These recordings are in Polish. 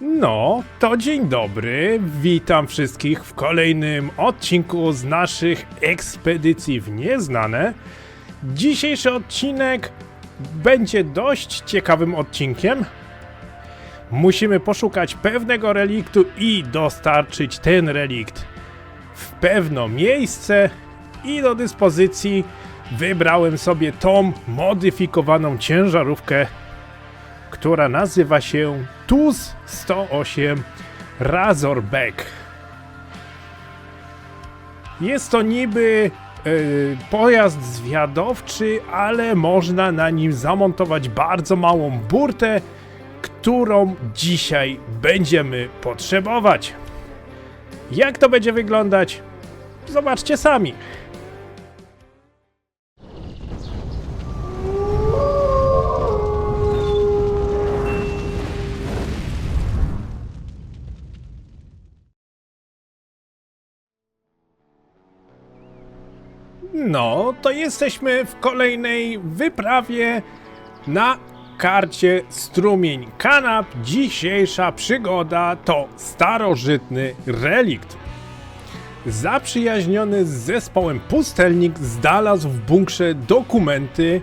No, to dzień dobry. Witam wszystkich w kolejnym odcinku z naszych ekspedycji w nieznane. Dzisiejszy odcinek będzie dość ciekawym odcinkiem. Musimy poszukać pewnego reliktu i dostarczyć ten relikt w pewne miejsce i do dyspozycji wybrałem sobie tą modyfikowaną ciężarówkę która nazywa się TUZ 108 Razorback. Jest to niby e, pojazd zwiadowczy, ale można na nim zamontować bardzo małą burtę, którą dzisiaj będziemy potrzebować. Jak to będzie wyglądać? Zobaczcie sami. No, to jesteśmy w kolejnej wyprawie na karcie Strumień Kanap. Dzisiejsza przygoda to starożytny relikt. Zaprzyjaźniony z zespołem Pustelnik znalazł w bunkrze dokumenty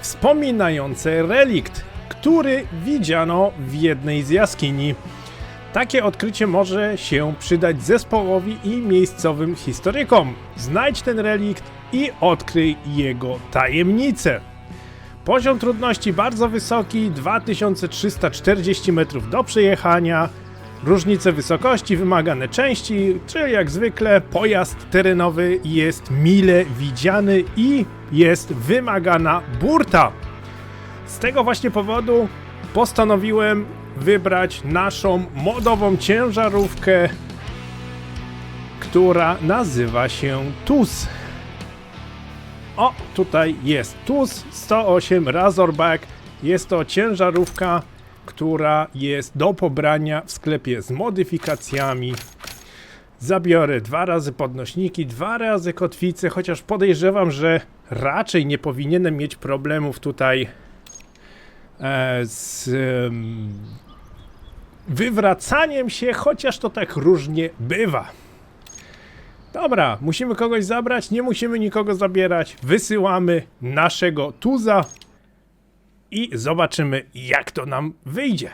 wspominające relikt, który widziano w jednej z jaskini. Takie odkrycie może się przydać zespołowi i miejscowym historykom. Znajdź ten relikt i odkryj jego tajemnicę. Poziom trudności bardzo wysoki, 2340 metrów do przejechania. Różnice wysokości, wymagane części, czyli jak zwykle pojazd terenowy jest mile widziany i jest wymagana burta. Z tego właśnie powodu postanowiłem wybrać naszą modową ciężarówkę, która nazywa się TUS. O, tutaj jest TUS 108 Razorback. Jest to ciężarówka, która jest do pobrania w sklepie z modyfikacjami. Zabiorę dwa razy podnośniki, dwa razy kotwice, chociaż podejrzewam, że raczej nie powinienem mieć problemów tutaj e, z em, wywracaniem się, chociaż to tak różnie bywa. Dobra, musimy kogoś zabrać, nie musimy nikogo zabierać. Wysyłamy naszego tuza i zobaczymy, jak to nam wyjdzie.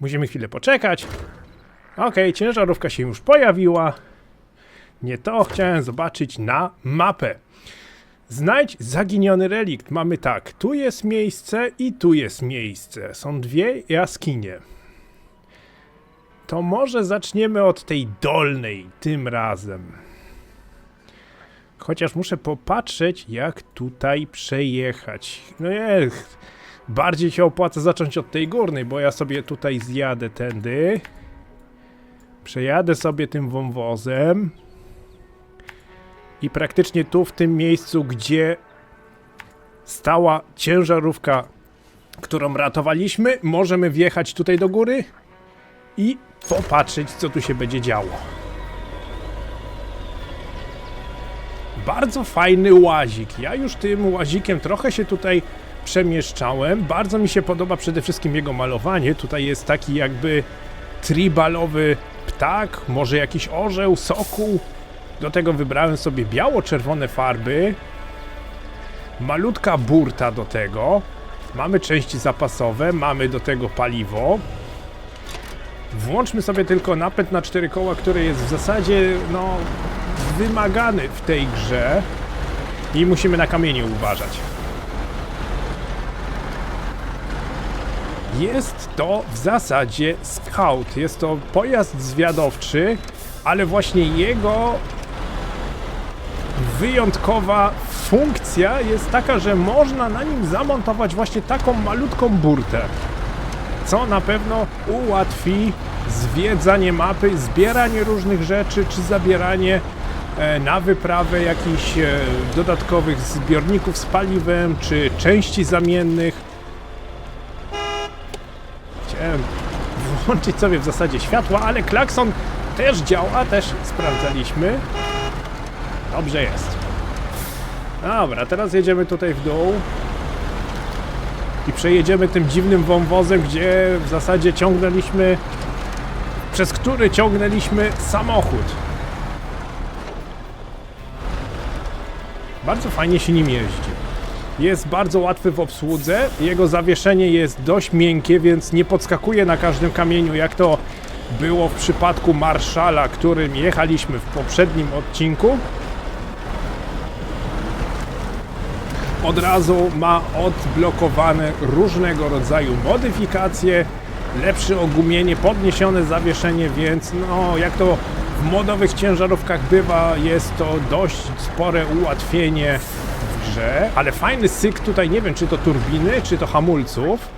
Musimy chwilę poczekać. Ok, ciężarówka się już pojawiła. Nie to chciałem zobaczyć na mapę. Znajdź zaginiony relikt. Mamy tak, tu jest miejsce i tu jest miejsce. Są dwie jaskinie. To może zaczniemy od tej dolnej tym razem. Chociaż muszę popatrzeć, jak tutaj przejechać. No jest. Bardziej się opłaca zacząć od tej górnej, bo ja sobie tutaj zjadę tędy. Przejadę sobie tym wąwozem. I praktycznie tu, w tym miejscu, gdzie stała ciężarówka, którą ratowaliśmy, możemy wjechać tutaj do góry i popatrzeć, co tu się będzie działo. Bardzo fajny łazik. Ja już tym łazikiem trochę się tutaj przemieszczałem. Bardzo mi się podoba przede wszystkim jego malowanie. Tutaj jest taki jakby tribalowy ptak, może jakiś orzeł, sokół. Do tego wybrałem sobie biało-czerwone farby. Malutka burta do tego. Mamy części zapasowe, mamy do tego paliwo. Włączmy sobie tylko napęd na cztery koła, który jest w zasadzie, no, wymagany w tej grze. I musimy na kamienie uważać. Jest to w zasadzie scout. Jest to pojazd zwiadowczy, ale właśnie jego wyjątkowa funkcja jest taka, że można na nim zamontować właśnie taką malutką burtę co na pewno ułatwi zwiedzanie mapy, zbieranie różnych rzeczy, czy zabieranie e, na wyprawę jakichś e, dodatkowych zbiorników z paliwem, czy części zamiennych. Chciałem włączyć sobie w zasadzie światła, ale klakson też działa, też sprawdzaliśmy. Dobrze jest. Dobra, teraz jedziemy tutaj w dół. I przejedziemy tym dziwnym wąwozem, gdzie w zasadzie ciągnęliśmy, przez który ciągnęliśmy samochód. Bardzo fajnie się nim jeździ. Jest bardzo łatwy w obsłudze, jego zawieszenie jest dość miękkie, więc nie podskakuje na każdym kamieniu, jak to było w przypadku Marszala, którym jechaliśmy w poprzednim odcinku. Od razu ma odblokowane różnego rodzaju modyfikacje, lepsze ogumienie, podniesione zawieszenie, więc no jak to w modowych ciężarówkach bywa, jest to dość spore ułatwienie w grze, ale fajny syk tutaj, nie wiem czy to turbiny, czy to hamulców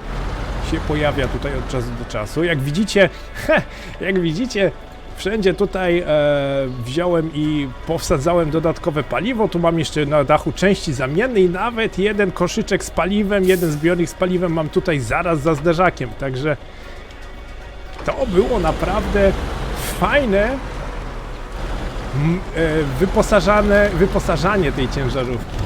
się pojawia tutaj od czasu do czasu. Jak widzicie, jak widzicie, wszędzie tutaj e, wziąłem i powsadzałem dodatkowe paliwo. Tu mam jeszcze na dachu części zamienne i nawet jeden koszyczek z paliwem, jeden zbiornik z paliwem mam tutaj zaraz za zderzakiem. Także to było naprawdę fajne m, e, wyposażane, wyposażanie tej ciężarówki.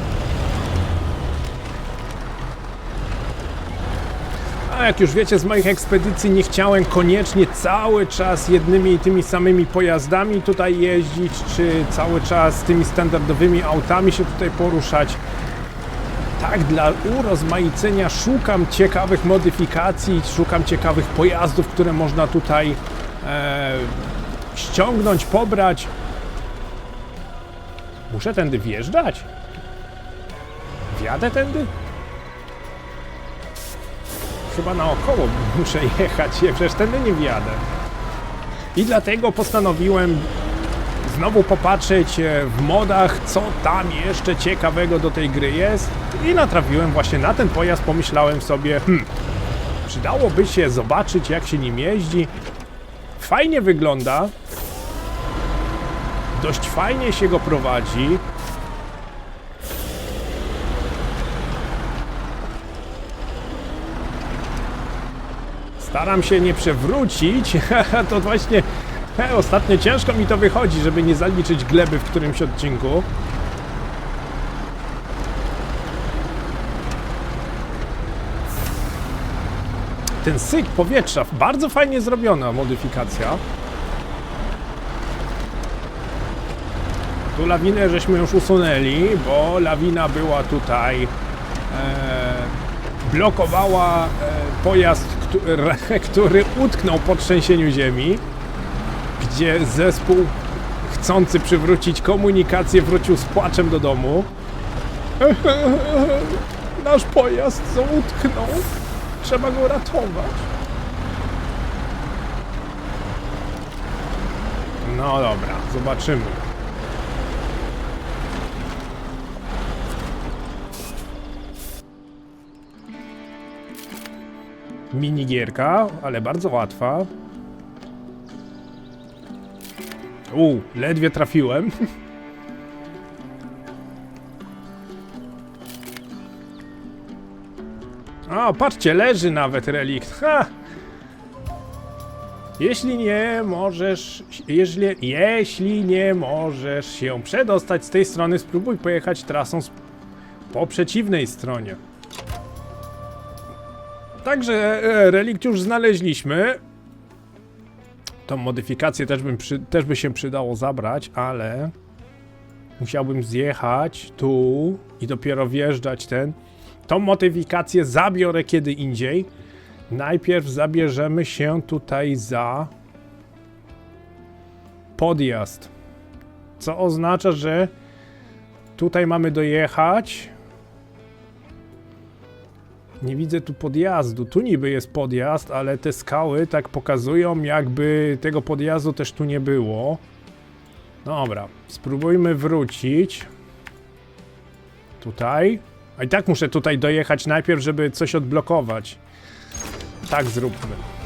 A jak już wiecie z moich ekspedycji nie chciałem koniecznie cały czas jednymi i tymi samymi pojazdami tutaj jeździć, czy cały czas tymi standardowymi autami się tutaj poruszać. Tak, dla urozmaicenia szukam ciekawych modyfikacji, szukam ciekawych pojazdów, które można tutaj e, ściągnąć, pobrać. Muszę tędy wjeżdżać? Wjadę tędy? Chyba naokoło muszę jechać, przecież tędy nie wjadę. I dlatego postanowiłem znowu popatrzeć e, w modach, co tam jeszcze ciekawego do tej gry jest. I natrafiłem właśnie na ten pojazd, pomyślałem sobie, hmm, przydałoby się zobaczyć jak się nim jeździ. Fajnie wygląda, dość fajnie się go prowadzi. Staram się nie przewrócić, to właśnie he, ostatnio ciężko mi to wychodzi, żeby nie zaliczyć gleby w którymś odcinku. Ten syk powietrza, bardzo fajnie zrobiona modyfikacja. Tu lawinę żeśmy już usunęli, bo lawina była tutaj, e, blokowała e, pojazd, który, utknął po trzęsieniu ziemi, gdzie zespół chcący przywrócić komunikację wrócił z płaczem do domu. Nasz pojazd utknął. Trzeba go ratować. No dobra, zobaczymy. Minigierka, ale bardzo łatwa. U, ledwie trafiłem. O, patrzcie, leży nawet relikt. Ha! Jeśli nie możesz, jeśli, jeśli nie możesz się przedostać z tej strony, spróbuj pojechać trasą po przeciwnej stronie. Także e, relikt już znaleźliśmy. Tą modyfikację też, bym przy, też by się przydało zabrać, ale musiałbym zjechać tu i dopiero wjeżdżać ten. Tą modyfikację zabiorę kiedy indziej. Najpierw zabierzemy się tutaj za podjazd. Co oznacza, że tutaj mamy dojechać. Nie widzę tu podjazdu. Tu niby jest podjazd, ale te skały tak pokazują, jakby tego podjazdu też tu nie było. Dobra, spróbujmy wrócić. Tutaj. A i tak muszę tutaj dojechać najpierw, żeby coś odblokować. Tak zróbmy.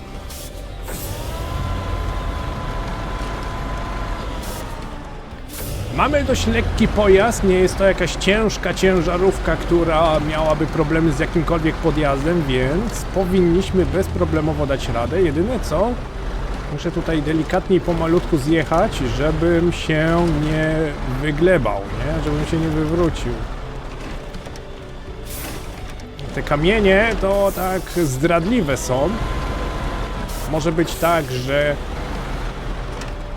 Mamy dość lekki pojazd, nie jest to jakaś ciężka ciężarówka, która miałaby problemy z jakimkolwiek podjazdem, więc powinniśmy bezproblemowo dać radę. Jedyne co, muszę tutaj delikatnie i pomalutku zjechać, żebym się nie wyglebał, nie? Żebym się nie wywrócił. Te kamienie to tak zdradliwe są. Może być tak, że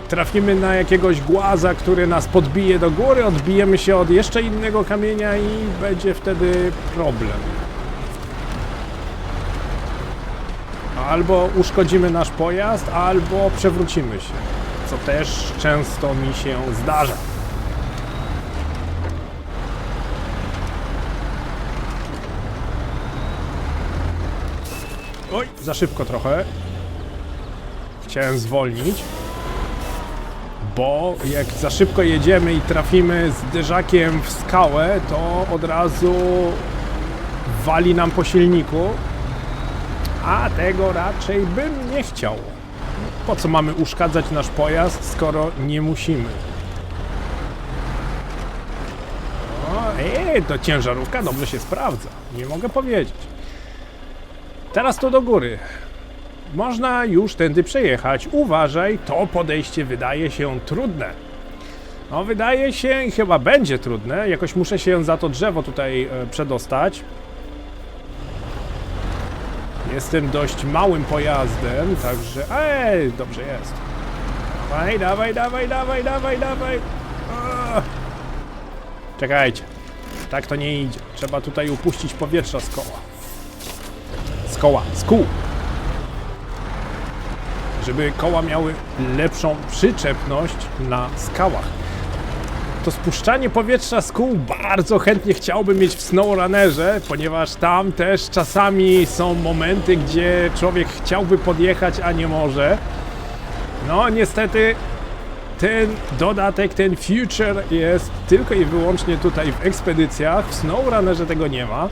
trafimy na jakiegoś głaza, który nas podbije do góry, odbijemy się od jeszcze innego kamienia i będzie wtedy problem. Albo uszkodzimy nasz pojazd, albo przewrócimy się, co też często mi się zdarza. Oj, za szybko trochę. Chciałem zwolnić. Bo jak za szybko jedziemy i trafimy z derzakiem w skałę, to od razu wali nam po silniku. A tego raczej bym nie chciał. Po co mamy uszkadzać nasz pojazd, skoro nie musimy? O, ej, to ciężarówka dobrze się sprawdza. Nie mogę powiedzieć. Teraz to do góry. Można już tędy przejechać. Uważaj, to podejście wydaje się trudne. No, wydaje się i chyba będzie trudne. Jakoś muszę się za to drzewo tutaj e, przedostać. Jestem dość małym pojazdem, także... Ej, dobrze jest. Dawaj, dawaj, dawaj, dawaj, dawaj, dawaj. Czekajcie. Tak to nie idzie. Trzeba tutaj upuścić powietrza z koła. Z koła, z kół. Żeby koła miały lepszą przyczepność na skałach. To spuszczanie powietrza z kół bardzo chętnie chciałbym mieć w SnowRunnerze, ponieważ tam też czasami są momenty, gdzie człowiek chciałby podjechać, a nie może. No niestety ten dodatek, ten future jest tylko i wyłącznie tutaj w ekspedycjach. W SnowRunnerze tego nie ma.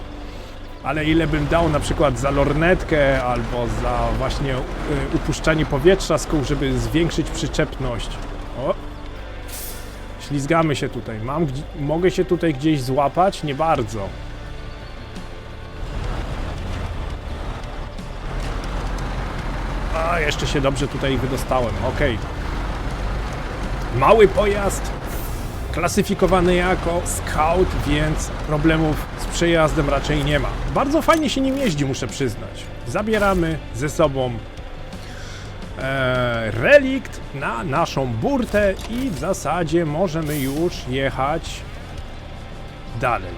Ale ile bym dał na przykład za lornetkę albo za właśnie y, upuszczanie powietrza z kół, żeby zwiększyć przyczepność. O! Ślizgamy się tutaj. Mam, mogę się tutaj gdzieś złapać? Nie bardzo. A, jeszcze się dobrze tutaj wydostałem. Okej. Mały pojazd, klasyfikowany jako scout, więc problemów z przejazdem raczej nie ma. Bardzo fajnie się nim jeździ, muszę przyznać. Zabieramy ze sobą e, relikt na naszą burtę i w zasadzie możemy już jechać dalej.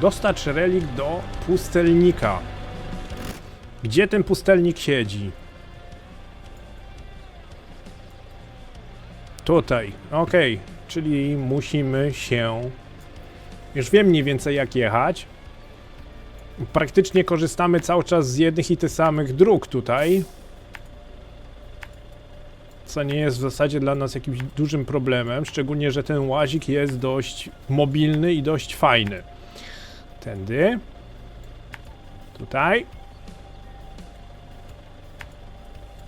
Dostać relikt do pustelnika. Gdzie ten pustelnik siedzi? Tutaj, okej, czyli musimy się. Już wiem mniej więcej jak jechać. Praktycznie korzystamy cały czas z jednych i tych samych dróg tutaj. Co nie jest w zasadzie dla nas jakimś dużym problemem, szczególnie, że ten łazik jest dość mobilny i dość fajny. Tędy. Tutaj.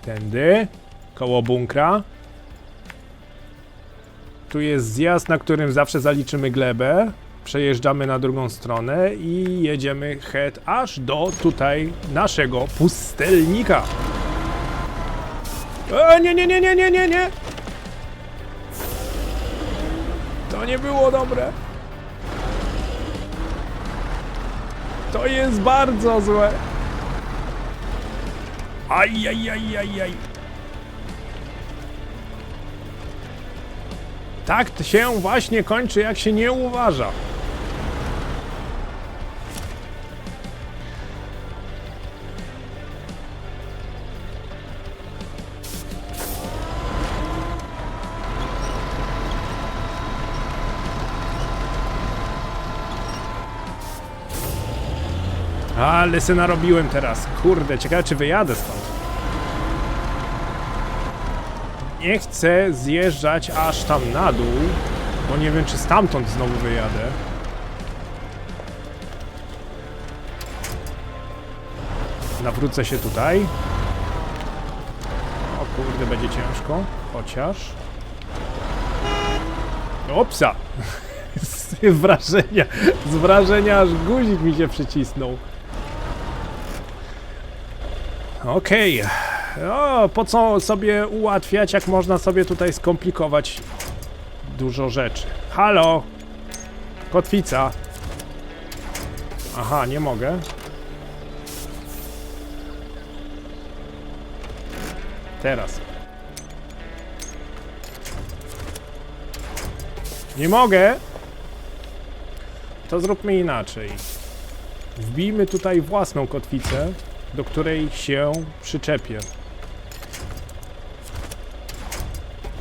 Tędy. Koło bunkra. Tu jest zjazd, na którym zawsze zaliczymy glebę. Przejeżdżamy na drugą stronę i jedziemy head aż do tutaj naszego pustelnika. E, nie, nie, nie, nie, nie, nie, nie. To nie było dobre. To jest bardzo złe. Aj, aj, aj, aj, aj. Tak się właśnie kończy, jak się nie uważa. Ale se narobiłem teraz. Kurde, ciekawe czy wyjadę stąd. Nie chcę zjeżdżać aż tam na dół, bo nie wiem czy stamtąd znowu wyjadę. Nawrócę się tutaj. O kurde, będzie ciężko, chociaż... Opsa! Z wrażenia, z wrażenia aż guzik mi się przycisnął. Okej. O, po co sobie ułatwiać, jak można sobie tutaj skomplikować dużo rzeczy. Halo! Kotwica! Aha, nie mogę. Teraz. Nie mogę! To zróbmy inaczej. Wbijmy tutaj własną kotwicę, do której się przyczepię.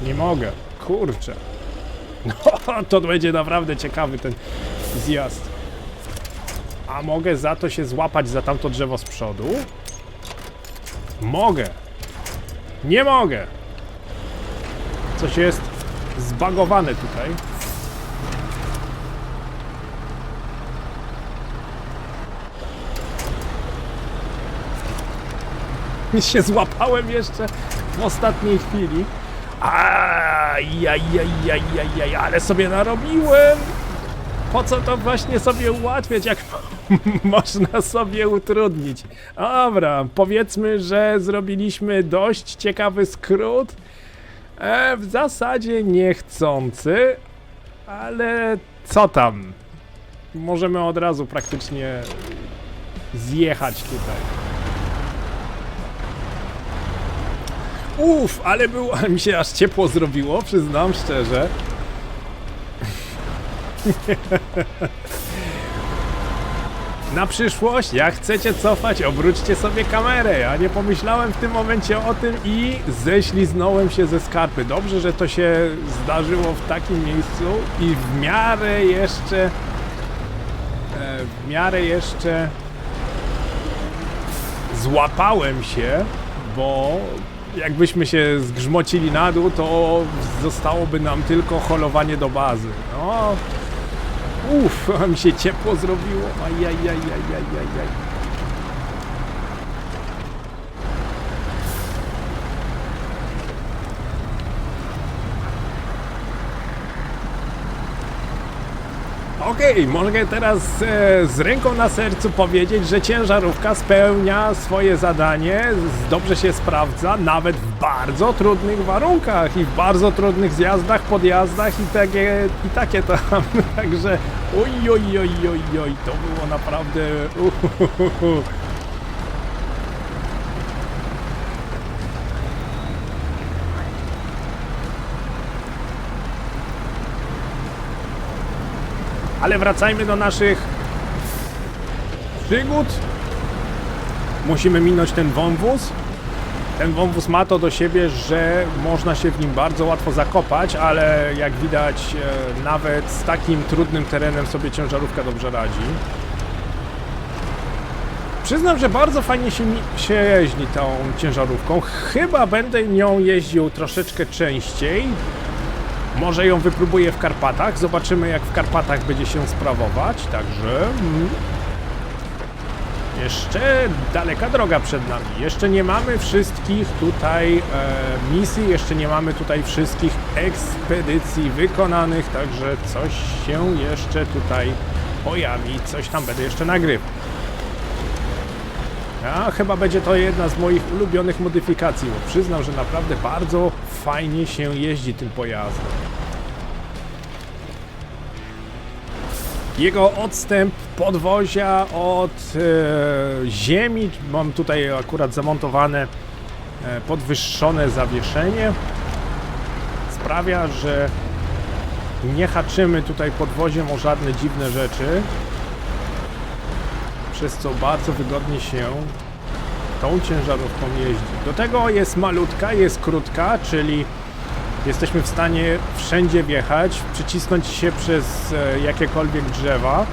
Nie mogę. Kurczę. No, to będzie naprawdę ciekawy ten zjazd. A mogę za to się złapać za tamto drzewo z przodu? Mogę. Nie mogę. Coś jest zbagowane tutaj. się złapałem jeszcze w ostatniej chwili. Ajajajajajaj, ale sobie narobiłem! Po co to właśnie sobie ułatwiać, jak można sobie utrudnić? Dobra, powiedzmy, że zrobiliśmy dość ciekawy skrót. E, w zasadzie niechcący, ale co tam? Możemy od razu praktycznie zjechać tutaj. Uff, ale był, ale mi się aż ciepło zrobiło, przyznam szczerze. Na przyszłość, jak chcecie cofać, obróćcie sobie kamerę. Ja nie pomyślałem w tym momencie o tym i ześliznąłem się ze skarpy. Dobrze, że to się zdarzyło w takim miejscu i w miarę jeszcze... e, W miarę jeszcze... Złapałem się, bo jakbyśmy się zgrzmocili na dół, to zostałoby nam tylko holowanie do bazy. No, uff, mi się ciepło zrobiło. Ajajajajajajaj. Okej, mogę teraz e, z ręką na sercu powiedzieć, że ciężarówka spełnia swoje zadanie, dobrze się sprawdza, nawet w bardzo trudnych warunkach i w bardzo trudnych zjazdach, podjazdach i takie, i takie tam. Także oj, oj, oj, oj, oj, to było naprawdę... Uhuhuhu. Ale wracajmy do naszych przygód. Musimy minąć ten wąwóz. Ten wąwóz ma to do siebie, że można się w nim bardzo łatwo zakopać, ale jak widać e, nawet z takim trudnym terenem sobie ciężarówka dobrze radzi. Przyznam, że bardzo fajnie się, się jeździ tą ciężarówką. Chyba będę nią jeździł troszeczkę częściej, może ją wypróbuję w Karpatach. Zobaczymy, jak w Karpatach będzie się sprawować. Także. mm, Jeszcze daleka droga przed nami. Jeszcze nie mamy wszystkich tutaj e, misji, jeszcze nie mamy tutaj wszystkich ekspedycji wykonanych, także coś się jeszcze tutaj pojawi, coś tam będę jeszcze nagrywał. A chyba będzie to jedna z moich ulubionych modyfikacji, bo przyznam, że naprawdę bardzo fajnie się jeździ tym pojazdem. Jego odstęp podwozia od e, ziemi, mam tutaj akurat zamontowane e, podwyższone zawieszenie, sprawia, że nie haczymy tutaj podwoziem o żadne dziwne rzeczy, przez co bardzo wygodnie się tą ciężarówką jeździ. Do tego jest malutka, jest krótka, czyli jesteśmy w stanie wszędzie wjechać, przycisnąć się przez e, jakiekolwiek drzewa.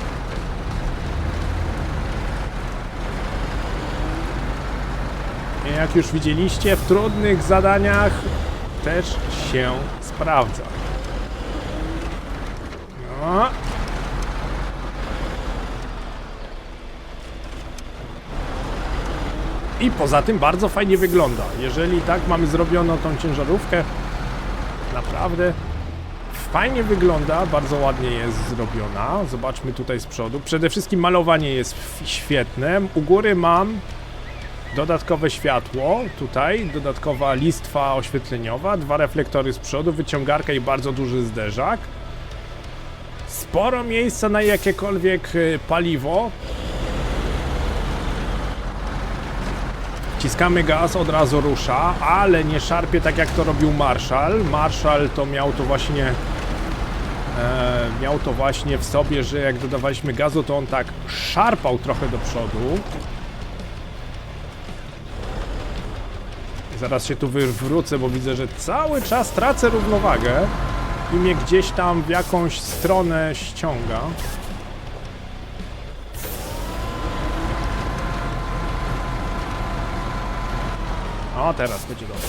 I jak już widzieliście, w trudnych zadaniach też się sprawdza. No. I poza tym bardzo fajnie wygląda. Jeżeli tak mamy zrobioną tą ciężarówkę, naprawdę fajnie wygląda, bardzo ładnie jest zrobiona. Zobaczmy tutaj z przodu. Przede wszystkim malowanie jest świetne. U góry mam dodatkowe światło, tutaj dodatkowa listwa oświetleniowa, dwa reflektory z przodu, wyciągarka i bardzo duży zderzak. Sporo miejsca na jakiekolwiek y, paliwo. Wciskamy gaz, od razu rusza, ale nie szarpie tak jak to robił Marshall. Marshall to miał to właśnie e, miał to właśnie w sobie, że jak dodawaliśmy gazu, to on tak szarpał trochę do przodu. Zaraz się tu wywrócę, bo widzę, że cały czas tracę równowagę i mnie gdzieś tam w jakąś stronę ściąga. O, teraz będzie dobrze.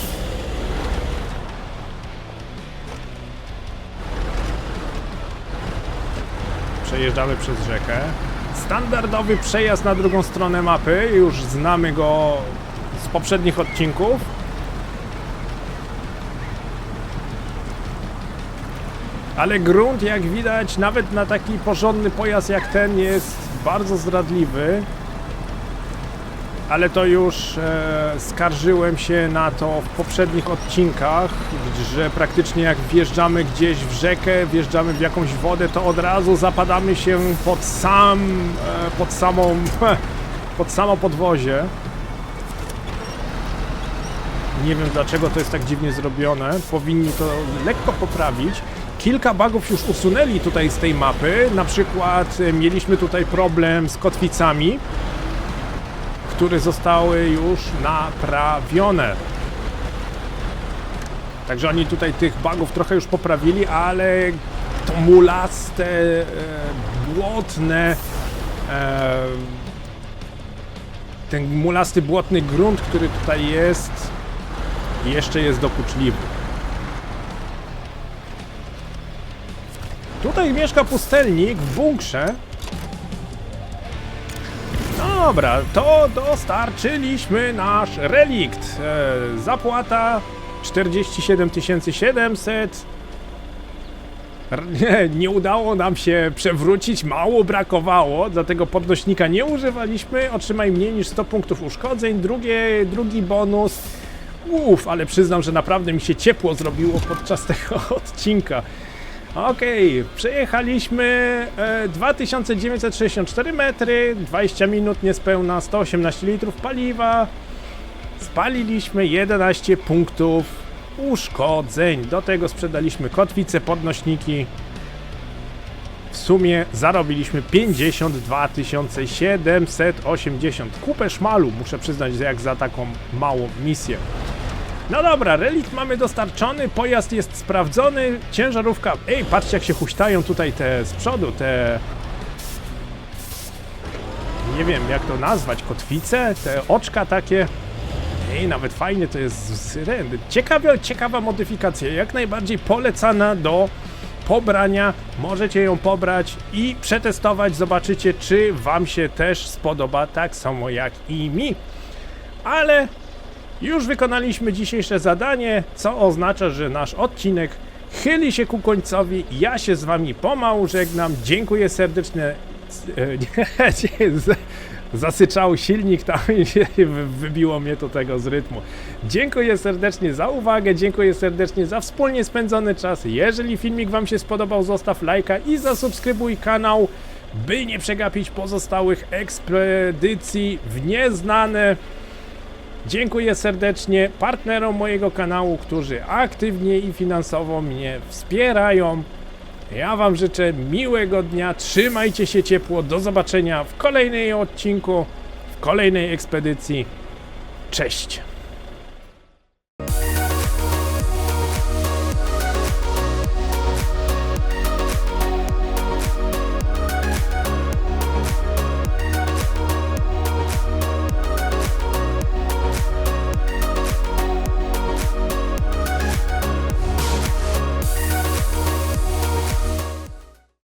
Przejeżdżamy przez rzekę. Standardowy przejazd na drugą stronę mapy. Już znamy go z poprzednich odcinków. Ale grunt, jak widać, nawet na taki porządny pojazd jak ten jest bardzo zdradliwy. Ale to już e, skarżyłem się na to w poprzednich odcinkach, że praktycznie jak wjeżdżamy gdzieś w rzekę, wjeżdżamy w jakąś wodę, to od razu zapadamy się pod sam, e, pod samą, pod samo podwozie. Nie wiem dlaczego to jest tak dziwnie zrobione. Powinni to lekko poprawić. Kilka bugów już usunęli tutaj z tej mapy. Na przykład e, mieliśmy tutaj problem z kotwicami, które zostały już naprawione. Także oni tutaj tych bugów trochę już poprawili, ale to mulaste, e, błotne, e, ten mulasty, błotny grunt, który tutaj jest, jeszcze jest dokuczliwy. Tutaj mieszka pustelnik w bunkrze. Dobra, to dostarczyliśmy nasz relikt. E, zapłata 47 700. R- Nie, nie udało nam się przewrócić, mało brakowało, dlatego podnośnika nie używaliśmy. Otrzymaj mniej niż 100 punktów uszkodzeń. Drugie, drugi bonus. Uff, ale przyznam, że naprawdę mi się ciepło zrobiło podczas tego odcinka. Okej, przejechaliśmy e, 2964 metry, 20 minut niespełna, 118 litrów paliwa. Spaliliśmy 11 punktów uszkodzeń. Do tego sprzedaliśmy kotwice, podnośniki. W sumie zarobiliśmy 52 780. Kupę szmalu, muszę przyznać, jak za taką małą misję. No dobra, relikt mamy dostarczony, pojazd jest sprawdzony, ciężarówka... Ej, patrzcie jak się huśtają tutaj te z przodu, te... Nie wiem jak to nazwać, kotwice, te oczka takie. Ej, nawet fajnie to jest z syreny. Ciekawa, ciekawa modyfikacja, jak najbardziej polecana do pobrania. Możecie ją pobrać i przetestować, zobaczycie czy wam się też spodoba tak samo jak i mi. Ale już wykonaliśmy dzisiejsze zadanie, co oznacza, że nasz odcinek chyli się ku końcowi. Ja się z wami pomału żegnam. Dziękuję serdecznie. Zasyczał silnik tam i wybiło mnie to tego z rytmu. Dziękuję serdecznie za uwagę, dziękuję serdecznie za wspólnie spędzony czas. Jeżeli filmik wam się spodobał, zostaw lajka i zasubskrybuj kanał, by nie przegapić pozostałych ekspedycji w nieznane. Dziękuję serdecznie partnerom mojego kanału, którzy aktywnie i finansowo mnie wspierają. Ja Wam życzę miłego dnia, trzymajcie się ciepło, do zobaczenia w kolejnej odcinku, w kolejnej ekspedycji. Cześć!